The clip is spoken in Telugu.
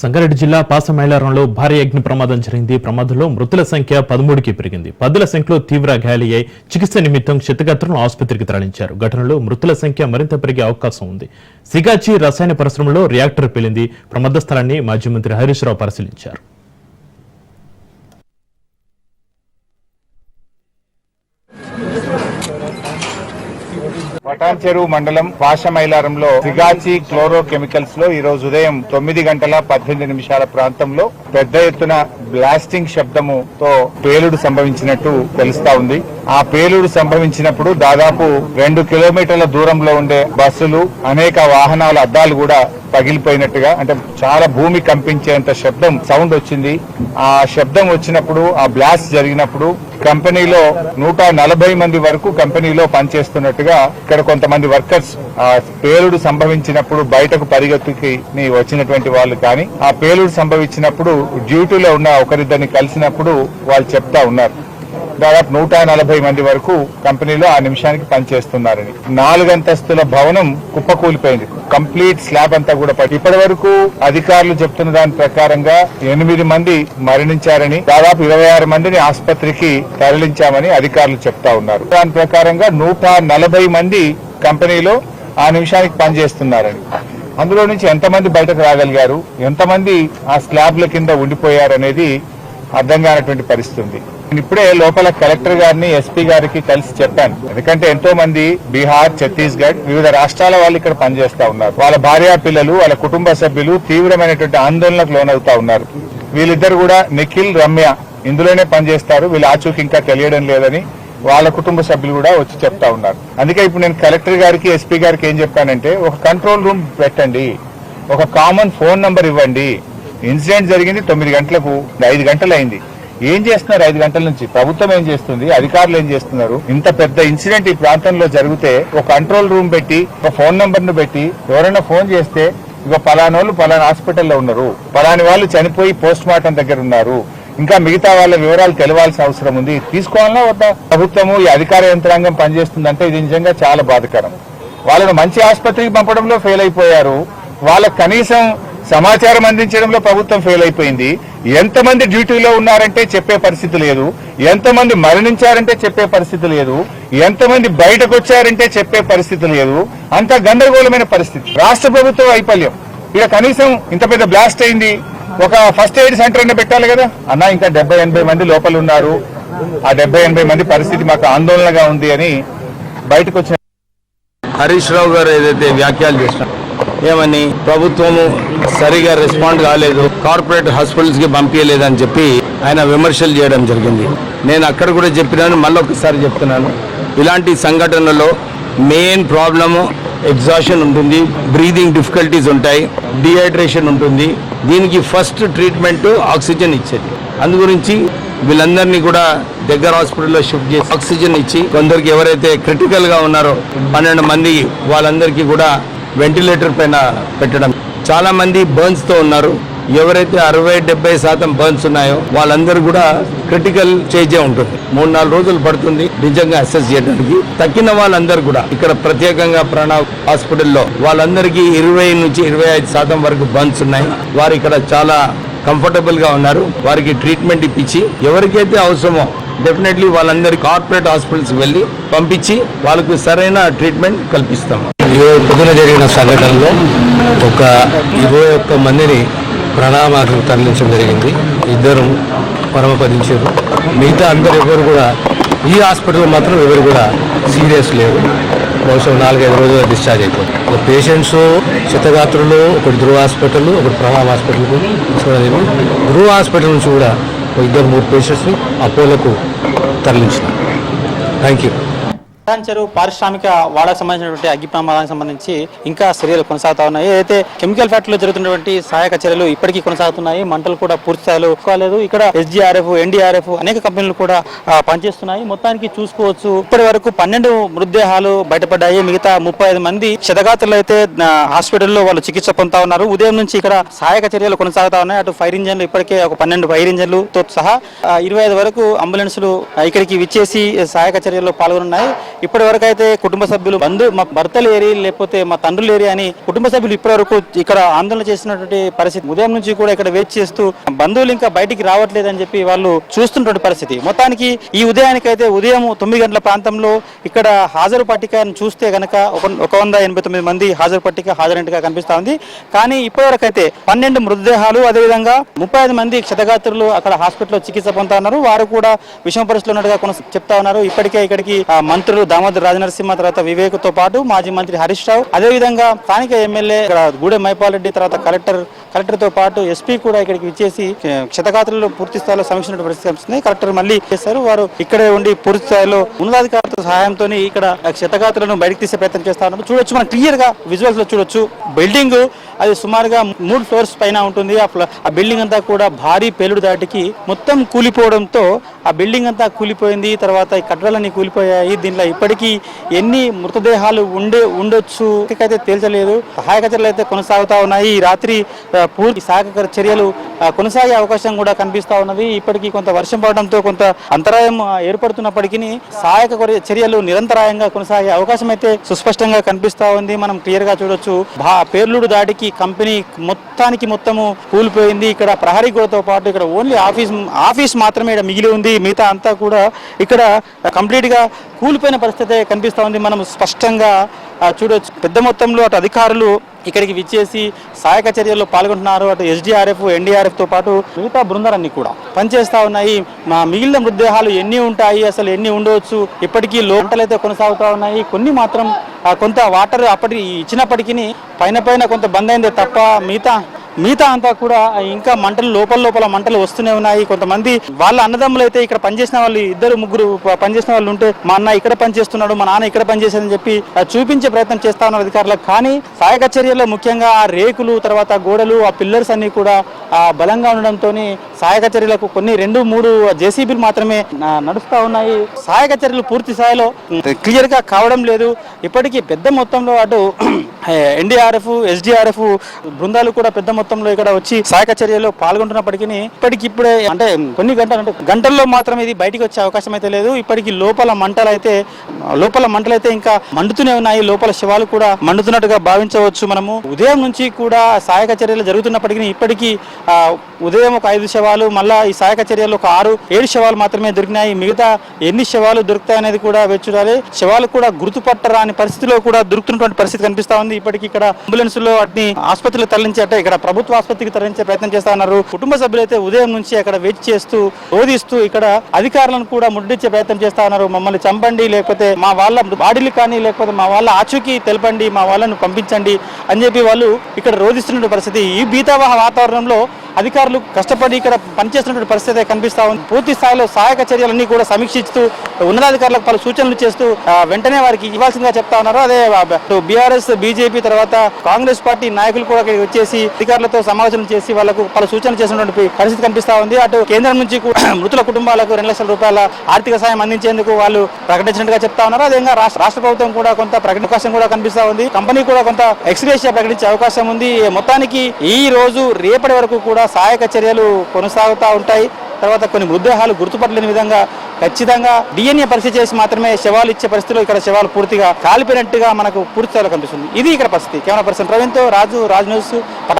సంగారెడ్డి జిల్లా పాసమైలారంలో భారీ అగ్ని ప్రమాదం జరిగింది. ప్రమాదంలో మృతుల సంఖ్య పదమూడుకి పెరిగింది. పదుల సంఖ్యలో తీవ్ర గాయాలయ్యాయి. చికిత్స నిమిత్తం క్షతగాత్రులను ఆసుపత్రికి తరలించారు. ఘటనలో మృతుల సంఖ్య మరింత పెరిగే అవకాశం ఉంది. సిగాచి రసాయన పరిశ్రమలో రియాక్టర్ పేలింది. ప్రమాద స్థలాన్ని మాజీ మంత్రి హరీష్ రావు పరిశీలించారు. పటాన్ చెరువు మండలం పాషమైలారంలో సిగాచి క్లోరో కెమికల్స్లో ఈ రోజు ఉదయం తొమ్మిది గంటల పద్దెనిమిది నిమిషాల ప్రాంతంలో పెద్ద ఎత్తున బ్లాస్టింగ్ శబ్దముతో పేలుడు సంభవించినట్టు తెలుస్తా ఉంది. ఆ పేలుడు సంభవించినప్పుడు దాదాపు రెండు కిలోమీటర్ల దూరంలో ఉండే బస్సులు అనేక వాహనాల అద్దాలు కూడా పగిలిపోయినట్టుగా అంటే చాలా భూమి కంపించేంత శబ్దం సౌండ్ వచ్చింది. ఆ శబ్దం వచ్చినప్పుడు ఆ బ్లాస్ట్ జరిగినప్పుడు కంపెనీలో నూట నలభై మంది వరకు కంపెనీలో పనిచేస్తున్నట్టుగా ఇక్కడ కొంతమంది వర్కర్స్ ఆ పేలుడు సంభవించినప్పుడు బయటకు పరిగెత్తుకి వచ్చినటువంటి వాళ్ళు కానీ ఆ పేలుడు సంభవించినప్పుడు డ్యూటీలో ఉన్న ఒకరిద్దరిని కలిసినప్పుడు వాళ్ళు చెప్తా ఉన్నారు. దాదాపు నూట నలభై మంది వరకు కంపెనీలో ఆ నిమిషానికి పనిచేస్తున్నారని. నాలుగంతస్తుల భవనం కుప్పకూలిపోయింది. కంప్లీట్ స్లాబ్ అంతా కూడా పడి ఇప్పటి వరకు అధికారులు చెప్తున్న దాని ప్రకారంగా ఎనిమిది మంది మరణించారని దాదాపు ఇరవై ఆరు మందిని ఆసుపత్రికి తరలించామని అధికారులు చెప్తా ఉన్నారు. దాని ప్రకారంగా నూట నలభై మంది కంపెనీలో ఆ నిమిషానికి పనిచేస్తున్నారని. అందులో నుంచి ఎంతమంది బయటకు రాగలిగారు? ఎంతమంది ఆ స్లాబ్ల కింద ఉండిపోయారనేది అర్థం కానటువంటి పరిస్థితి ఉంది. ఇప్పుడే లోపల కలెక్టర్ గారిని ఎస్పీ గారికి కలిసి చెప్పాను. ఎందుకంటే ఎంతో మంది బీహార్ ఛత్తీస్గఢ్ వివిధ రాష్ట్రాల వాళ్ళు ఇక్కడ పనిచేస్తా ఉన్నారు. వాళ్ళ భార్యా పిల్లలు వాళ్ళ కుటుంబ సభ్యులు తీవ్రమైనటువంటి ఆందోళనకు లోనవుతా ఉన్నారు. వీళ్ళిద్దరు కూడా నిఖిల్ రమ్య ఇందులోనే పనిచేస్తారు. వీళ్ళ ఆచూకి ఇంకా తెలియడం లేదని వాళ్ళ కుటుంబ సభ్యులు కూడా వచ్చి చెప్తా ఉన్నారు. అందుకే ఇప్పుడు నేను కలెక్టర్ గారికి ఎస్పీ గారికి ఏం చెప్పానంటే ఒక కంట్రోల్ రూమ్ పెట్టండి. ఒక కామన్ ఫోన్ నంబర్ ఇవ్వండి. ఇన్సిడెంట్ జరిగింది తొమ్మిది గంటలకు ఐదు గంటలు అయింది ఏం చేస్తున్నారు ఐదు గంటల నుంచి? ప్రభుత్వం ఏం చేస్తుంది? అధికారులు ఏం చేస్తున్నారు? ఇంత పెద్ద ఇన్సిడెంట్ ఈ ప్రాంతంలో జరిగితే ఒక కంట్రోల్ రూమ్ పెట్టి ఒక ఫోన్ నంబర్ను పెట్టి ఎవరైనా ఫోన్ చేస్తే ఇక పలానోళ్ళు పలానా హాస్పిటల్లో ఉన్నారు. పలాని వాళ్ళు చనిపోయి పోస్ట్ మార్టం దగ్గర ఉన్నారు. ఇంకా మిగతా వాళ్ళ వివరాలు తెలవాల్సిన అవసరం ఉంది. తీసుకోవాలన్నా వద్ద? ప్రభుత్వము ఈ అధికార యంత్రాంగం పనిచేస్తుందంటే ఇది నిజంగా చాలా బాధకరం. వాళ్ళను మంచి ఆసుపత్రికి పంపడంలో ఫెయిల్ అయిపోయారు. వాళ్ళకు కనీసం సమాచారం అందించడంలో ప్రభుత్వం ఫెయిల్ అయిపోయింది. ఎంతమంది డ్యూటీలో ఉన్నారంటే చెప్పే పరిస్థితి లేదు. ఎంతమంది మరణించారంటే చెప్పే పరిస్థితి లేదు. ఎంతమంది బయటకు వచ్చారంటే చెప్పే పరిస్థితి లేదు. అంత గందరగోళమైన పరిస్థితి. రాష్ట్ర ప్రభుత్వ వైఫల్యం. ఇక కనీసం ఇంత పెద్ద బ్లాస్ట్ అయింది. ఒక ఫస్ట్ ఎయిడ్ సెంటర్ అన్న పెట్టాలి కదా? అన్న ఇంకా డెబ్బై ఎనభై మంది లోపల ఉన్నారు. ఆ డెబ్బై ఎనభై మంది పరిస్థితి మాకు ఆందోళనగా ఉంది అని బయటకు వచ్చిన హరీష్ రావు గారు ఏదైతే వ్యాఖ్యలు చేసిన ఏమని? ప్రభుత్వము సరిగా రెస్పాండ్ కాలేదు. కార్పొరేట్ హాస్పిటల్స్కి పంపించలేదని చెప్పి ఆయన విమర్శలు చేయడం జరిగింది. నేను అక్కడ కూడా చెప్పినాను మళ్ళీ ఒకసారి చెప్తున్నాను. ఇలాంటి సంఘటనలో మెయిన్ ప్రాబ్లము ఎగ్జాషన్ ఉంటుంది బ్రీదింగ్ డిఫికల్టీస్ ఉంటాయి డిహైడ్రేషన్ ఉంటుంది. దీనికి ఫస్ట్ ట్రీట్మెంట్ ఆక్సిజన్ ఇచ్చేది. అందు గురించి వీళ్ళందరినీ కూడా దగ్గర హాస్పిటల్లో షిఫ్ట్ చేసి ఆక్సిజన్ ఇచ్చి కొందరికి ఎవరైతే క్రిటికల్గా ఉన్నారో పన్నెండు మంది వాళ్ళందరికీ కూడా వెంటిలేటర్ పైన పెట్టడం చాలామంది బర్న్స్తో ఉన్నారు. ఎవరైతే అరవై డెబ్బై శాతం బర్న్స్ ఉన్నాయో వాళ్ళందరూ కూడా క్రిటికల్ స్టేజే ఉంటుంది. మూడు నాలుగు రోజులు పడుతుంది నిజంగా అసెస్ చేయడానికి. తక్కిన వాళ్ళందరూ కూడా ఇక్కడ ప్రత్యేకంగా ప్రణవ్ హాస్పిటల్లో వాళ్ళందరికీ ఇరవై నుంచి ఇరవై ఐదు శాతం వరకు బర్న్స్ ఉన్నాయి. వారు ఇక్కడ చాలా కంఫర్టబుల్గా ఉన్నారు. వారికి ట్రీట్మెంట్ ఇప్పించి ఎవరికైతే అవసరమో డెఫినెట్లీ వాళ్ళందరి కార్పొరేట్ హాస్పిటల్స్కి వెళ్ళి పంపించి వాళ్ళకు సరైన ట్రీట్మెంట్ కల్పిస్తాం పొద్దున జరిగిన సంఘటనలో ఒక ఇరవై ఒక్క మందిని ప్రణామాలకు తరలించడం జరిగింది. ఇద్దరు పరమపదించారు. మిగతా అందరు ఎవరు కూడా ఈ హాస్పిటల్ మాత్రం ఎవరు కూడా సీరియస్ లేరు. బహుశా నాలుగైదు రోజులు డిశ్చార్జ్ అయిపోతుంది ఒక పేషెంట్స్ చిత్తగాత్రులు ఒకటి ధృవ హాస్పిటల్ ఒకటి ప్రణామ హాస్పిటల్ చూడలేము ధృవ హాస్పిటల్ నుంచి కూడా ఇద్దరు మూడు పేషెంట్స్ని అపోలోకు తరలించిన థ్యాంక్ యూ చెరువు పారిశ్రామిక వాడకు సంబంధించినటువంటి అగ్ని ప్రమాదానికి సంబంధించి ఇంకా చర్యలు కొనసాగుతా ఉన్నాయి. ఏదైతే కెమికల్ ఫ్యాక్టరీలో జరుగుతున్నటువంటి సహాయక చర్యలు ఇప్పటికీ కొనసాగుతున్నాయి మంటలు కూడా పూర్తి స్థాయిలో కాలేదు ఇక్కడ ఎస్జీఆర్ఎఫ్ ఎన్డీఆర్ఎఫ్ అనేక కంపెనీలు కూడా పనిచేస్తున్నాయి. మొత్తానికి చూసుకోవచ్చు. ఇప్పటి వరకు పన్నెండు మృతదేహాలు బయటపడ్డాయి. మిగతా ముప్పై ఐదు మంది క్షతగాత్రులు అయితే హాస్పిటల్లో వాళ్ళు చికిత్స పొందుతా ఉన్నారు. ఉదయం నుంచి ఇక్కడ సహాయక చర్యలు కొనసాగుతా ఉన్నాయి. అటు ఫైర్ ఇంజన్లు ఇప్పటికే ఒక పన్నెండు ఫైర్ ఇంజన్లతో సహా ఇరవై ఐదు వరకు అంబులెన్సులు ఇక్కడికి విచ్చేసి సహాయక చర్యల్లో పాల్గొన్నాయి ఇప్పటి వరకు అయితే కుటుంబ సభ్యులు బంధు మా భర్తలు ఏరి లేకపోతే మా తండ్రులు ఏరి అని కుటుంబ సభ్యులు ఇప్పటి వరకు ఇక్కడ ఆందోళన చేసినటువంటి పరిస్థితి. ఉదయం నుంచి కూడా ఇక్కడ వెయిట్ చేస్తూ బంధువులు ఇంకా బయటికి రావట్లేదని చెప్పి వాళ్ళు చూస్తున్నటువంటి పరిస్థితి. మొత్తానికి ఈ ఉదయానికైతే ఉదయం తొమ్మిది గంటల ప్రాంతంలో ఇక్కడ హాజరు పట్టికను చూస్తే కనుక ఒక ఒక వంద ఎనభై తొమ్మిది మంది హాజరు పట్టిక హాజరైనట్టుగా కనిపిస్తా ఉంది. కానీ ఇప్పటివరకు అయితే పన్నెండు మృతదేహాలు అదేవిధంగా ముప్పై ఐదు మంది క్షతగాత్రులు అక్కడ హాస్పిటల్లో చికిత్స పొందుతా ఉన్నారు. వారు కూడా విషమ పరిస్థితులు ఉన్నట్టుగా కొనస చెప్తా ఉన్నారు. ఇప్పటికే ఇక్కడికి మంత్రులు దామోదర్ రాజనరసింహ తర్వాత వివేక్తో పాటు మాజీ మంత్రి హరీష్ రావు. అదేవిధంగా స్థానిక ఎమ్మెల్యే ఇక్కడ గూడెం మైపాల్ రెడ్డి తర్వాత కలెక్టర్ కలెక్టర్తో పాటు ఎస్పీ కూడా ఇక్కడికి విచ్చేసి క్షతగాత్రులు పూర్తి స్థాయిలో సమీక్షించిన పరిస్థితి కలెక్టర్ మళ్ళీ చేశారు. వారు ఇక్కడే ఉండి పూర్తి స్థాయిలో ఉన్నతాధికారుల సహాయంతో ఇక్కడ క్షతగాత్రులను బయటకు తీసే ప్రయత్నం చేస్తా ఉన్నారు. చూడొచ్చు మనం క్లియర్గా విజువల్స్లో చూడొచ్చు. బిల్డింగ్ అది సుమారుగా మూడు ఫ్లోర్స్ పైన ఉంటుంది. ఆ ఆ బిల్డింగ్ అంతా కూడా భారీ పేలుడు దాటికి మొత్తం కూలిపోవడంతో ఆ బిల్డింగ్ అంతా కూలిపోయింది. తర్వాత ఈ కట్టడాలన్నీ కూలిపోయాయి. దీనిలో ఇప్పటికీ ఎన్ని మృతదేహాలు ఉండే ఉండొచ్చు అయితే తేల్చలేదు. సహాయక చర్యలు అయితే కొనసాగుతా ఉన్నాయి. ఈ రాత్రి పూర్తి సహాయక చర్యలు కొనసాగే అవకాశం కూడా కనిపిస్తూ ఉన్నది. ఇప్పటికీ కొంత వర్షం పడడంతో కొంత అంతరాయం ఏర్పడుతున్నప్పటికీ సహాయక చర్యలు నిరంతరాయంగా కొనసాగే అవకాశం అయితే సుస్పష్టంగా కనిపిస్తా ఉంది. మనం క్లియర్గా చూడొచ్చు పేర్లుడు దాడికి కంపెనీ మొత్తానికి మొత్తము కూలిపోయింది. ఇక్కడ ప్రహరీ గోడతో పాటు ఇక్కడ ఓన్లీ ఆఫీస్ ఆఫీస్ మాత్రమే ఇక్కడ మిగిలి ఉంది. మిగతా అంతా కూడా ఇక్కడ కంప్లీట్గా కూలిపోయిన పరిస్థితి కనిపిస్తూ ఉంది. మనం స్పష్టంగా చూడవచ్చు పెద్ద మొత్తంలో అటు అధికారులు ఇక్కడికి విచ్చేసి సహాయక చర్యల్లో పాల్గొంటున్నారు. అటు ఎస్డిఆర్ఎఫ్ ఎన్డీఆర్ఎఫ్తో పాటు మిగతా బృందాలన్నీ కూడా పనిచేస్తూ ఉన్నాయి. మా మిగిలిన మృతదేహాలు ఎన్ని ఉంటాయి? అసలు ఎన్ని ఉండవచ్చు? ఇప్పటికీ లోంటలు అయితే కొనసాగుతా ఉన్నాయి. కొన్ని మాత్రం కొంత వాటర్ అప్పటి ఇచ్చినప్పటికీ పైన పైన కొంత బంద్ అయిందే తప్ప మిగతా మిగతా అంతా కూడా ఇంకా మంటలు లోపల లోపల మంటలు వస్తూనే ఉన్నాయి. కొంతమంది వాళ్ళ అన్నదమ్ములు అయితే ఇక్కడ పనిచేసిన వాళ్ళు ఇద్దరు ముగ్గురు పనిచేసిన వాళ్ళు ఉంటే మా అన్న ఇక్కడ పనిచేస్తున్నాడు మా నాన్న ఇక్కడ పనిచేసేదని చెప్పి చూపించే ప్రయత్నం చేస్తా ఉన్నారు అధికారులకు. కానీ సహాయక చర్యల్లో ముఖ్యంగా ఆ రేకులు తర్వాత గోడలు ఆ పిల్లర్స్ అన్ని కూడా ఆ, బలంగా ఉండడంతో సహాయక చర్యలకు కొన్ని రెండు మూడు జేసీబీలు మాత్రమే నడుస్తూ నడుస్తా ఉన్నాయి. సహాయక చర్యలు పూర్తి స్థాయిలో క్లియర్గా కావడం లేదు. ఇప్పటికీ పెద్ద మొత్తంలో అటు ఎన్డీఆర్ఎఫ్ ఎస్డిఆర్ఎఫ్ బృందాలు కూడా పెద్ద మొత్తంలో ఇక్కడ వచ్చి సహాయక చర్యలో పాల్గొంటున్నప్పటికీ ఇప్పటికిప్పుడే అంటే కొన్ని గంటలు అంటే గంటల్లో మాత్రం ఇది బయటికి వచ్చే అవకాశం అయితే లేదు. ఇప్పటికి లోపల మంటలు అయితే లోపల మంటలైతే ఇంకా మండుతూనే ఉన్నాయి. లోపల శవాలు కూడా మండుతున్నట్టుగా భావించవచ్చు మనము. ఉదయం నుంచి కూడా సహాయక చర్యలు జరుగుతున్నప్పటికీ ఇప్పటికీ ఉదయం ఒక ఐదు శవాలు మళ్ళా ఈ సహాయక చర్యలు ఒక ఆరు ఏడు శవాలు మాత్రమే దొరికినాయి. మిగతా ఎన్ని శవాలు దొరుకుతాయి అనేది కూడా వేచి చూడాలి. శవాలు కూడా గుర్తుపట్టరాని పరిస్థితిలో కూడా దొరుకుతున్నటువంటి పరిస్థితి కనిపిస్తా ఉంది. ఇప్పటికి ఇక్కడ అంబులెన్స్లో వాటిని ఆసుపత్రికి తరలించి అంటే ఇక్కడ ప్రభుత్వ ఆసుపత్రికి తరలించే ప్రయత్నం చేస్తా ఉన్నారు. కుటుంబ సభ్యులైతే ఉదయం నుంచి అక్కడ వెయిట్ చేస్తూ రోధిస్తూ ఇక్కడ అధికారులను కూడా ముద్రించే ప్రయత్నం చేస్తా ఉన్నారు. మమ్మల్ని చంపండి లేకపోతే మా వాళ్ళ బాడీలు కానీ లేకపోతే మా వాళ్ళ ఆచూకీ తెలపండి మా వాళ్ళను పంపించండి అని చెప్పి వాళ్ళు ఇక్కడ రోధిస్తున్న పరిస్థితి. ఈ బీతావహ వాతావరణంలో అధికారులు కష్టపడి ఇక్కడ పనిచేస్తున్నటువంటి పరిస్థితి కనిపిస్తా ఉంది. పూర్తి స్థాయిలో సహాయక చర్యలన్నీ కూడా సమీక్షిస్తూ ఉన్నతాధికారులకు పలు సూచనలు చేస్తూ వెంటనే వారికి ఇవ్వాల్సిందిగా చెప్తా ఉన్నారు. అదే బీఆర్ఎస్ బీజేపీ తర్వాత కాంగ్రెస్ పార్టీ నాయకులు కూడా ఇక్కడికి వచ్చేసి అధికారులతో సమావేశం చేసి వాళ్ళకు పలు సూచనలు చేసినటువంటి పరిస్థితి కనిపిస్తా ఉంది. అటు కేంద్రం నుంచి మృతుల కుటుంబాలకు రెండు లక్షల రూపాయల ఆర్థిక సాయం అందించేందుకు వాళ్ళు ప్రకటించినట్టుగా చెప్తా ఉన్నారు. అదేవిధంగా రాష్ట్ర రాష్ట్ర ప్రభుత్వం కూడా కొంత ప్రకటన అవకాశం కూడా కనిపిస్తా ఉంది. కంపెనీ కూడా కొంత ఎక్స్గ్రేషియా ప్రకటించే అవకాశం ఉంది. మొత్తానికి ఈ రోజు రేపటి వరకు కూడా సహాయక చర్యలు కొనసాగుతూ ఉంటాయి. తర్వాత కొన్ని మృతదేహాలు గుర్తుపట్టలేని విధంగా ఖచ్చితంగా డిఎన్ఏ పరీక్ష చేసి మాత్రమే శవాలు ఇచ్చే పరిస్థితిలో ఇక్కడ శవాలు పూర్తిగా కాలిపోయినట్టుగా మనకు పూర్తి కనిపిస్తుంది. ఇది ఇక్కడ పరిస్థితి. కెమెరా పర్సన్ ప్రవీణ్తో రాజు రాజ్ న్యూస్